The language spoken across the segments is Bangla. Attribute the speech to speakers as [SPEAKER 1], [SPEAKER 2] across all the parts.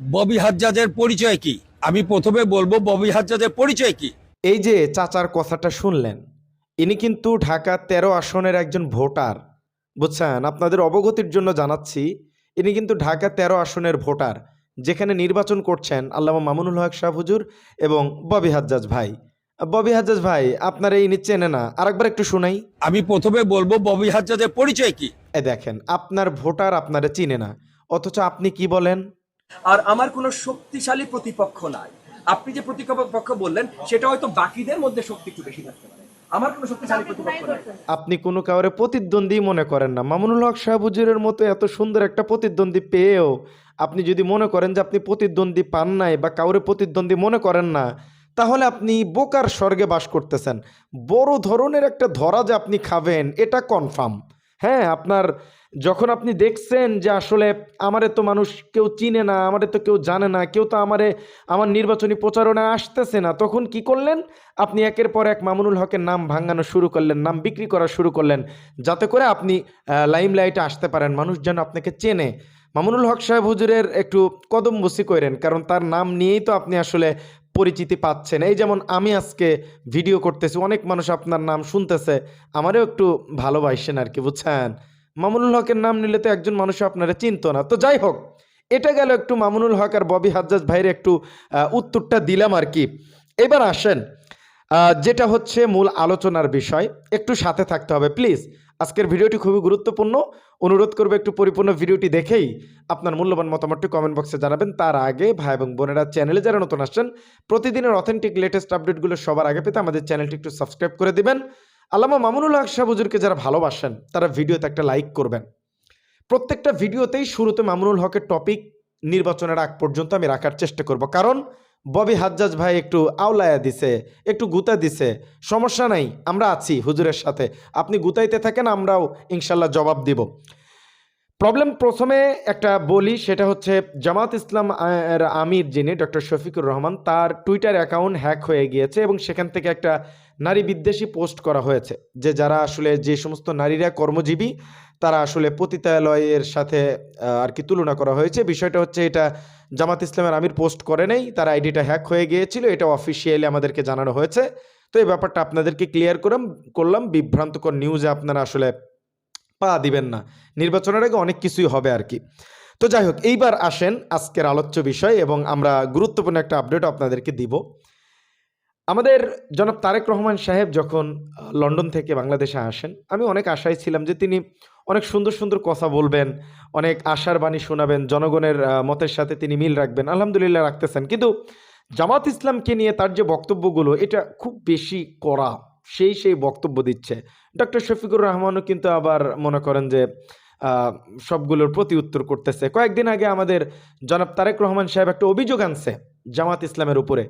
[SPEAKER 1] ববি হাজ্জাজের পরিচয় কি? আমি প্রথমে বলব ববি হাজ্জাজের পরিচয় কি?
[SPEAKER 2] এই যে চাচার কথাটা শুনলেন ইনি কিন্তু ঢাকা তেরো আসনের একজন ভোটার। বুঝছেন? আপনাদের অবগতির জন্য জানাচ্ছি ইনি কিন্তু ঢাকা তেরো আসনের ভোটার যেখানে নির্বাচন করছেন আল্লামা মামুনুল হক শাহ হুজুর এবং ববি হাজ্জাজ ভাই। ববি হাজ্জাজ ভাই আপনারা ইনি চেনে না। আরেকবার একটু শুনাই।
[SPEAKER 1] আমি প্রথমে বলব ববি হাজ্জাজের পরিচয় কি?
[SPEAKER 2] এ দেখেন আপনার ভোটার আপনারা চিনে না। অথচ আপনি কি বলেন?
[SPEAKER 3] আর আমার কোনো শক্তিশালী প্রতিপক্ষ নাই। আপনি যে প্রতিপক্ষ বললেন সেটা হয়তো বাকিদের মধ্যে শক্তি একটু বেশি থাকতে পারে। আমার কোনো শক্তিশালী প্রতিপক্ষ নাই
[SPEAKER 2] আপনি কোনো কাউরে প্রতিদ্বন্দ্বী মনে করেন না। মামুনুল হক শাহবুজুরের মতো এত সুন্দর একটা প্রতিদ্বন্দ্বী পেয়েও আপনি যদি মনে করেন যে আপনি প্রতিদ্বন্দ্বী পান নাই বা কাউরে প্রতিদ্বন্দ্বী মনে করেন না তাহলে আপনি বোকার স্বর্গে বাস করতেছেন। বড় ধরনের একটা ধরা যে আপনি খাবেন এটা কনফার্ম হ্যাঁ আপনার যখন আপনি দেখছেন যে আসলে আমারে তো মানুষ কেউ চিনে না, আমারে তো কেউ জানে না, কেউ তো আমারে, আমার নির্বাচনী প্রচারণায় আসতেছে না, তখন কি করলেন? আপনি একের পর এক মামুনুল হকের নাম ভাঙানো শুরু করলেন, নাম বিক্রি করা শুরু করলেন, যাতে করে আপনি লাইম লাইটে আসতে পারেন, মানুষ যেন আপনাকে চেনে। মামুনুল হক সাহেব হুজুরের একটু কদম বসি করেন, কারণ তার নাম নিয়েই তো আপনি আসলে পরিচিতি পাচ্ছেন। এই যেমন আমি আজকে ভিডিও করতেছি, অনেক মানুষ আপনার নাম শুনতেছে, আমারও একটু ভালোবাসেন আর কি, বুঝছেন? মামুনুল হকের নাম নিলে তো একজন মানুষ আপনারা চিনতো না। তো যাই হোক, এটা গেল একটু মামুনুল হক আর ববি হাজ্জাজ ভাইয়ের একটু উত্তরটা দিলাম আর কি। এবার আসেন যেটা হচ্ছে মূল আলোচনার বিষয়, একটু সাথে থাকতে হবে প্লিজ আজকের ভিডিওটি খুবই গুরুত্বপূর্ণ। অনুরোধ করবে একটু পরিপূর্ণ ভিডিওটি দেখেই আপনার মূল্যবান মতামতটি কমেন্ট বক্সে জানাবেন। তার আগে ভাই এবং বোনেরা চ্যানেলে যারা নতুন আসছেন, প্রতিদিনের অথেন্টিক লেটেস্ট আপডেটগুলো সবার আগে পেতে আমাদের চ্যানেলটি একটু সাবস্ক্রাইব করে দিবেন। আল্লামা মামুনুল হক শাহ হুজুরকে যারা ভালোবাসেন, তারা ভিডিওতে একটা লাইক করবেন। প্রত্যেকটা ভিডিওতেই শুরুতে মামুনুল হকের টপিক নির্বাচনের আগ পর্যন্ত আমি রাখার চেষ্টা করব। কারণ ববি হাজ্জাজ ভাই একটু আওলায়া দিছে, একটু গুতা দিছে। সমস্যা নাই, আমরা আছি হুজুরের সাথে। আপনি গুতাইতে থাকেন, আমরাও ইনশাল্লাহ জবাব দিব। প্রবলেম প্রথমে একটা বলি, সেটা হচ্ছে জামাত ইসলাম এর আমির যিনি, ডক্টর শফিকুর রহমান, তার টুইটার অ্যাকাউন্ট হ্যাক হয়ে গিয়েছে এবং সেখান থেকে একটা নারী বিদ্বেষী পোস্ট করা হয়েছে যে যারা আসলে যে সমস্ত নারীরা কর্মজীবী, তারা আসলে পতিতালয়ের সাথে আর কি তুলনা করা হয়েছে। বিষয়টা হচ্ছে এটা জামাত ইসলামের আমির পোস্ট করে নেই, তার আইডিটা হ্যাক হয়ে গিয়েছিল, এটা অফিসিয়ালি আমাদেরকে জানানো হয়েছে। তো এই ব্যাপারটা আপনাদেরকে ক্লিয়ার করলাম করলাম, বিভ্রান্তকর নিউজে আপনারা আসলে পা দিবেন না। নির্বাচনের আগে অনেক কিছুই হবে আর কি তো যাই হোক, এইবার আসেন আজকের আলোচ্য বিষয় এবং আমরা গুরুত্বপূর্ণ একটা আপডেট আপনাদেরকে দিব। আমাদের জনাব তারেক রহমান সাহেব যখন লন্ডন থেকে বাংলাদেশে আসেন, আমি অনেক আশায় ছিলাম যে তিনি অনেক সুন্দর সুন্দর কথা বলবেন, অনেক আশার বাণী শোনাবেন, জনগণের মতের সাথে তিনি মিল রাখবেন, আলহামদুলিল্লাহ রাখতেছেন। কিন্তু জামাত ইসলামকে নিয়ে তার যে বক্তব্যগুলো, এটা খুব বেশি কড়া। সেই সেই বক্তব্য দিচ্ছে। ডক্টর শফিকুর রহমানও কিন্তু আবার মনে করেন যে সবগুলোর প্রতি উত্তর করতেছে। কয়েকদিন আগে আমাদের জনাব তারেক রহমান সাহেব একটা অভিযোগ আনছে জামাত ইসলামের উপরে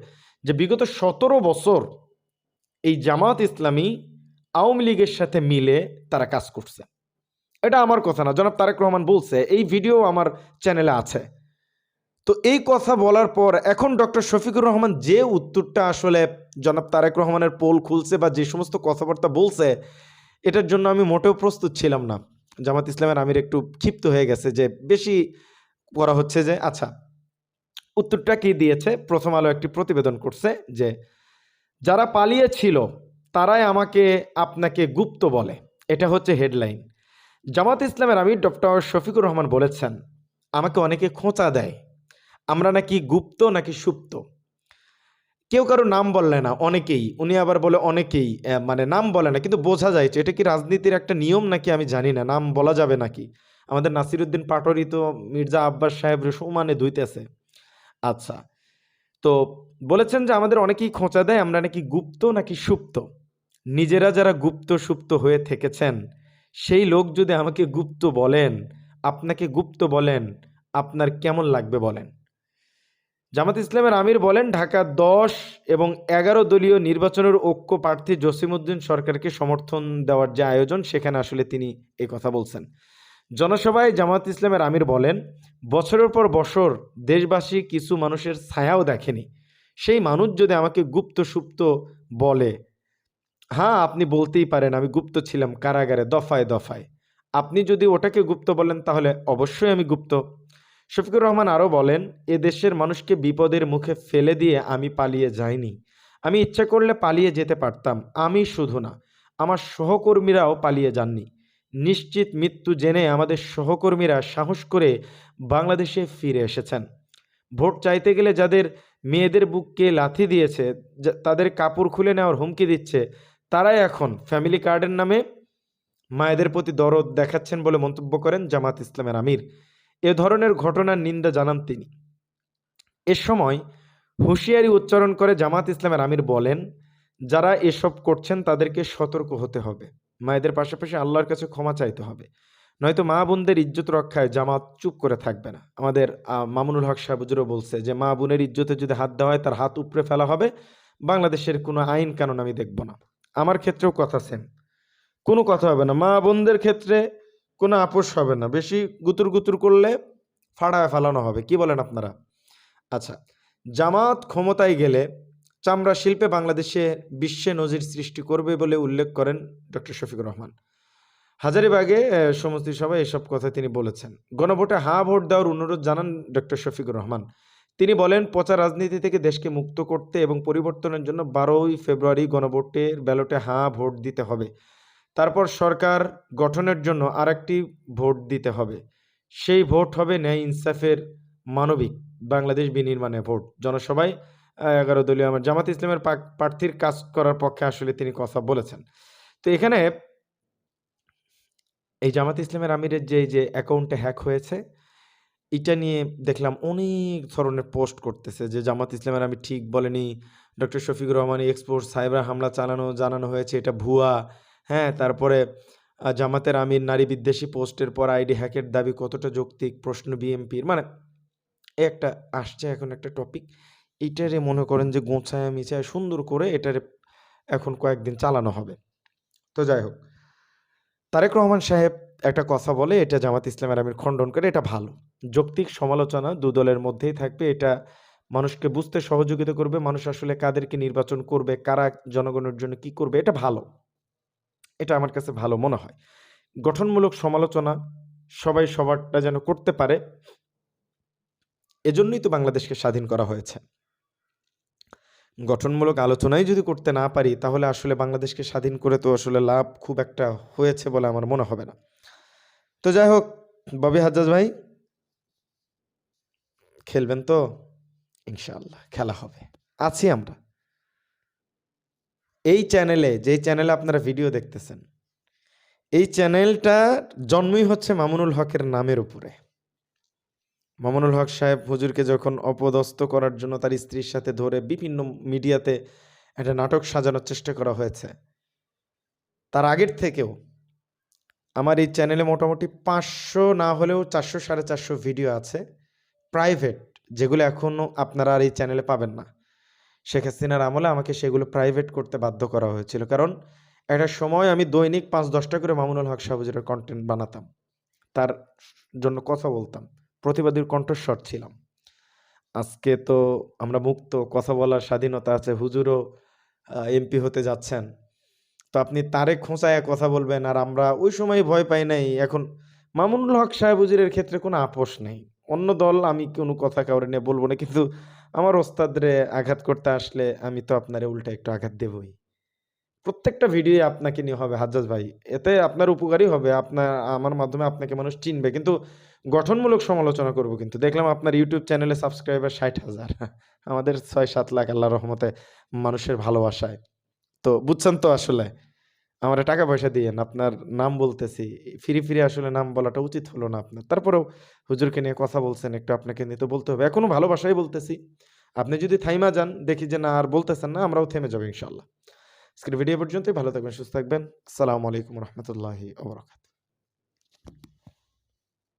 [SPEAKER 2] যে, বিগত সতেরো বছর এই জামাত ইসলামী আওয়ামী লীগের সাথে মিলে তারা কাজ করছে। এটা আমার কথা না। জনাব তারেক রহমান বলছে, এই ভিডিও আমার চ্যানেলে আছে। তো এই কথা বলার পর এখন ডক্টর শফিকুর রহমান যে উত্তরটা আসলে জনাব তারেক রহমানের পোল খুলছে বা যে সমস্ত কথাবার্তা বলছে, এটার জন্য আমি মোটেও প্রস্তুত ছিলাম না। জামাত ইসলামের আমির একটু ক্ষিপ্ত হয়ে গেছে যে বেশি করা হচ্ছে যে আচ্ছা উত্তরটা কি দিয়েছে? প্রথম আলো একটি প্রতিবেদন করছে যে, যারা পালিয়েছিল, তারাই আমাকে আপনাকে গুপ্ত বলে। এটা হচ্ছে হেডলাইন। জামাত ইসলামের আমির ডক্টর শফিকুর রহমান বলেছেন, আমাকে অনেকে খোঁচা দেয়। আমরা নাকি গুপ্ত নাকি সুপ্ত? কেউ কারও নাম বললে না, অনেকেই। উনি আবার বলে অনেকেই মানে নাম বলে না, কিন্তু বোঝা যায় এটা কি রাজনীতির একটা নিয়ম নাকি আমি জানি না, নাম বলা যাবে নাকি? আমাদের নাসিরুদ্দিন পাটোয়ারি তো মির্জা আব্বাস সাহেব সমানে ধুইতেছে আচ্ছা তো বলেছেন যে আমাদের অনেকেই খোঁচা দেয়, আমরা নাকি গুপ্ত নাকি সুপ্ত? নিজেরা যারা গুপ্ত সুপ্ত হয়ে থেকেছেন, সেই লোক যদি আমাকে গুপ্ত বলেন, আপনাকে গুপ্ত বলেন, আপনার কেমন লাগবে বলেন? জামাত ইসলামের আমির বলেন, ঢাকা দশ এবং এগারো দলীয় নির্বাচনের ঐক্য প্রার্থী জসিমউদ্দিন সরকারকে সমর্থন দেওয়ার যে আয়োজন, সেখানে আসলে তিনি এই কথা বলছেন। জনসভায় জামাত ইসলামের আমির বলেন, বছরের পর বছর দেশবাসী কিছু মানুষের ছায়াও দেখেনি। সেই মানুষ যদি আমাকে গুপ্ত সুপ্ত বলে হ্যাঁ আপনি বলতেই পারেন, আমি গুপ্ত ছিলাম কারাগারে, দফায় দফায়। আপনি যদি ওটাকে গুপ্ত বলেন, তাহলে অবশ্যই আমি গুপ্ত। শফিকুর রহমান আরও বলেন, এ দেশের মানুষকে বিপদের মুখে ফেলে দিয়ে আমি পালিয়ে যাইনি। আমি ইচ্ছা করলে পালিয়ে যেতে পারতাম। আমি শুধু না, আমার সহকর্মীরাও পালিয়ে যাননি। নিশ্চিত মৃত্যু জেনে আমাদের সহকর্মীরা সাহস করে বাংলাদেশে ফিরে এসেছেন। ভোট চাইতে গেলে যাদের মেয়েদের বুককে লাথি দিয়েছে তাদের কাপড় খুলে নেওয়ার হুমকি দিচ্ছে, তারাই এখন ফ্যামিলি কার্ডের নামে মায়েদের প্রতি দরদ দেখাচ্ছেন বলে মন্তব্য করেন জামাত ইসলামের আমির। এ ধরনের ঘটনার নিন্দা জানান তিনি। এ সময় হুঁশিয়ারি উচ্চারণ করে জামাত ইসলামের আমির বলেন, যারা এসব করছেন তাদেরকে সতর্ক হতে হবে। মায়েদের পাশাপাশি আল্লাহর কাছে ক্ষমা চাইতে হবে। নয়তো মা বোনদের ইজ্জত রক্ষায় জামাত চুপ করে থাকবে না। আমাদের মামুনুল হক সাহেবুজুরও বলছে যে, মা বোনের ইজ্জতে যদি হাত দেওয়া হয়, তার হাত উপড়ে ফেলা হবে। বাংলাদেশের কোনো আইন কানুন আমি দেখব না। আমার ক্ষেত্রেও কথা সেম। কোনো কথা হবে না। মা বোনদের ক্ষেত্রে কোনো আপোষ হবে না। বেশি গুতুর গুতুর করলে ফাড়ায় ফেলানো হবে। কি বলেন আপনারা? আচ্ছা জামাত ক্ষমতায় গেলে চামড়া শিল্পে বাংলাদেশে বিশ্বে নজির সৃষ্টি করবে বলে উল্লেখ করেন ডক্টর শফিকুর রহমান। হাজারিবাগে সমষ্টি সভায় এসব কথা তিনি বলেছেন। গণভোটে হা ভোট দেওয়ার অনুরোধ জানান ডক্টর শফিকুর রহমান। তিনি বলেন, পচা রাজনীতি থেকে দেশকে মুক্ত করতে এবং পরিবর্তনের জন্য বারোই ফেব্রুয়ারি গণভোটের ব্যালটে হা ভোট দিতে হবে। তারপর সরকার গঠনের জন্য আরেকটি ভোট দিতে হবে। সেই ভোট হবে ন্যায় ইনসাফের মানবিক বাংলাদেশ বিনির্মাণে ভোট। জনসভায় এগারো দলীয় আমার জামাত ইসলামের প্রার্থীর কাজ করার পক্ষে আসলে তিনি কথা বলেছেন। তো এখানে এই জামাত ইসলামের আমিরের যে যে অ্যাকাউন্টে হ্যাক হয়েছে, এটা নিয়ে দেখলাম অনেক ধরনের পোস্ট করতেছে যে জামাত ইসলামের আমি ঠিক বলেনি, doctor Shafiqur Rahman export, cyber হামলা চালানো, জানানো হয়েছে, এটা ভুয়া হ্যাঁ তারপরে জামাতের আমির, নারী বিদ্বেষী পোস্টের পর আইডি হ্যাকের দাবি কতটা যৌক্তিক প্রশ্ন বিএমপির মানে একটা আসছে এখন একটা টপিক এইটারে মনে করেন যে গোছায় মিছায় সুন্দর করে এটারে এখন কয়েকদিন চালানো হবে। তো যাই হোক, তারেক রহমান সাহেব একটা কথা বলে, এটা জামাত ইসলামের আমির খণ্ডন করে, এটা ভালো। যৌক্তিক সমালোচনা দু দলের মধ্যেই থাকবে, এটা মানুষকে বুঝতে সহযোগিতা করবে, মানুষ আসলে কাদেরকে নির্বাচন করবে, কারা জনগণের জন্য কি করবে, এটা ভালো। এটা আমার কাছে ভালো মনে হয়। গঠনমূলক সমালোচনা সবাই সবারটা যেন করতে পারে, এজন্যই তো বাংলাদেশকে স্বাধীন করা হয়েছে। গঠনমূলক আলোচনাই যদি করতে না পারি, তাহলে আসলে বাংলাদেশকে স্বাধীন করে তো আসলে লাভ খুব একটা হয়েছে বলে আমার মনে হবে না। তো যাই হোক, ববি হাজ্জাজ ভাই, খেলবেন তো? ইনশাআল্লাহ, খেলা হবে। আছি আমরা। এই চ্যানেলে যেই চ্যানেলে আপনারা ভিডিও দেখতেছেন, এই চ্যানেলটা জন্মই হচ্ছে মামুনুল হকের নামের উপরে। মামুনুল হক সাহেব হুজুরকে যখন অপদস্থ করার জন্য তার স্ত্রীর সাথে ধরে বিভিন্ন মিডিয়াতে একটা নাটক সাজানোর চেষ্টা করা হয়েছে, তার আগের থেকেও আমার এই চ্যানেলে মোটামুটি পাঁচশো না হলেও চারশো সাড়ে চারশো ভিডিও আছে প্রাইভেট যেগুলো এখনও আপনারা আর এই চ্যানেলে পাবেন না। শেখ হাসিনার আমলে আমাকে সেগুলো প্রাইভেট করতে বাধ্য করা হয়েছিল। কারণ একটা সময় আমি দৈনিক পাঁচ দশটা করে মামুনুল হক সাহুজের কন্টেন্ট বানাতাম। তার জন্য কথা বলতাম। প্রতিবাদীর কণ্ঠস্বর ছিলাম। আজকে তো আমরা মুক্ত, কথা বলার স্বাধীনতা আছে, হুজুরও এমপি হতে যাচ্ছেন। তো আপনি তারে খোঁচায় কথা বলবেন আর আমরা ওই সময় ভয় পাই নাই। এখন মামুনুল হক সাহেব হুজুরের ক্ষেত্রে কোনো আপোষ নেই। অন্য দল আমি কোনো কথা কাউরে নিয়ে বলব না, কিন্তু আমার ওস্তাদরে আঘাত করতে আসলে আমি তো আপনারে উল্টা একটু আঘাত দেবই। প্রত্যেকটা ভিডিও আপনাকে নিয়ে হবে, হাজ্জাজ ভাই। এতে আপনার উপকারই হবে। আপনার, আমার মাধ্যমে আপনাকে মানুষ চিনবে। কিন্তু গঠনমূলক সমালোচনা করব কিন্তু। দেখলাম আপনার ইউটিউব চ্যানেলে সাবস্ক্রাইবার ষাট হাজার। আমাদের ছয় সাত লাখ আল্লাহ রহমতে মানুষের ভালোবাসায়। তো বুঝছেন তো আসলে? আমার টাকা পয়সা দিয়েন, আপনার নাম বলতেছি। ফিরে ফিরে আসলে নাম বলাটা উচিত হলো না আপনার। তারপরেও হুজুরকে নিয়ে কথা বলছেন, একটু আপনাকে নিয়ে তো বলতে হবে। এখনও ভালোবাসাই বলতেছি। আপনি যদি থাইমা যান, দেখি যে না, আর বলতেছেন না, আমরাও থেমে যাব ইনশাল্লাহ আজকের ভিডিও পর্যন্তই, ভালো থাকবেন, সুস্থ থাকবেন। আসসালামু আলাইকুম রহমতুল্লাহি